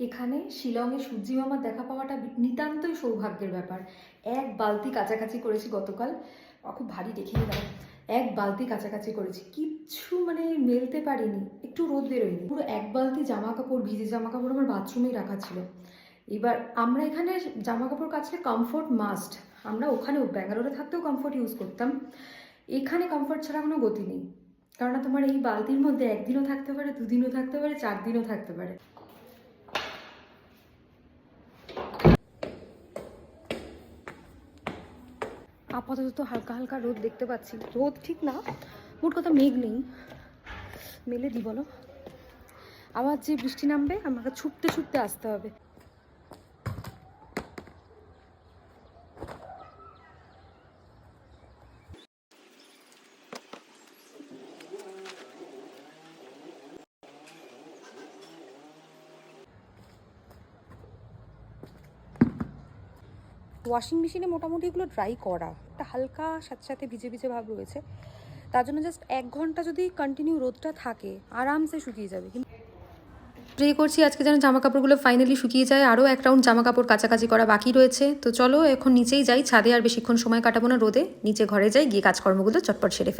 এখানে শিলংয়ে সূর্যি মামার দেখা পাওয়াটা নিতান্তই সৌভাগ্যের ব্যাপার। এক বালতি কাছাকাছি করেছি গতকাল। খুব ভারী দেখে নিলাম এক বালতি কাছাকাছি করেছি। কিচ্ছু মানে মেলতে পারিনি। একটু রোদ বেরোয়নি। পুরো এক বালতি জামা কাপড় ভিজে জামা কাপড় আমার বাথরুমেই রাখা ছিল। এবার আমরা এখানে জামা কাপড় কাচলে কমফোর্ট মাস্ট আমরা ওখানেও ব্যাঙ্গালোরে থাকতেও কমফোর্ট ইউজ করতাম। এখানে কমফোর্ট ছাড়া কোনো গতি নেই। কারণ তোমার এই বালতির মধ্যে একদিনও থাকতে পারে, দুদিনও থাকতে পারে চার দিনও থাকতে পারে। আপাতত হালকা হালকা রোদ দেখতে পাচ্ছি। রোদ ঠিক না, মোট কথা মেঘ নেই। মেলে দি বলো। আবার যে বৃষ্টি নামবে, আমাকে ছুটতে ছুটতে আসতে হবে। ওয়াশিং মেশিনে মোটামুটি এগুলো ড্রাই করা। একটা হালকা সাথে সাথে ভিজে ভিজে ভাব রয়েছে। তার জন্য জাস্ট এক ঘণ্টা যদি কন্টিনিউ রোদটা থাকে, আরামসে শুকিয়ে যাবে। কিন্তু প্রে করছি, আজকে যেন জামা কাপড়গুলো ফাইনালি শুকিয়ে যায়। আরও এক রাউন্ড জামা কাপড় কাছাকাছি করা বাকি রয়েছে। তো চলো এখন নিচেই যাই, ছাদে আর বেশিক্ষণ সময় কাটাবো না রোদে। নিচে ঘরে যাই, গিয়ে কাজকর্মগুলো চটপট সেরে ফেলি।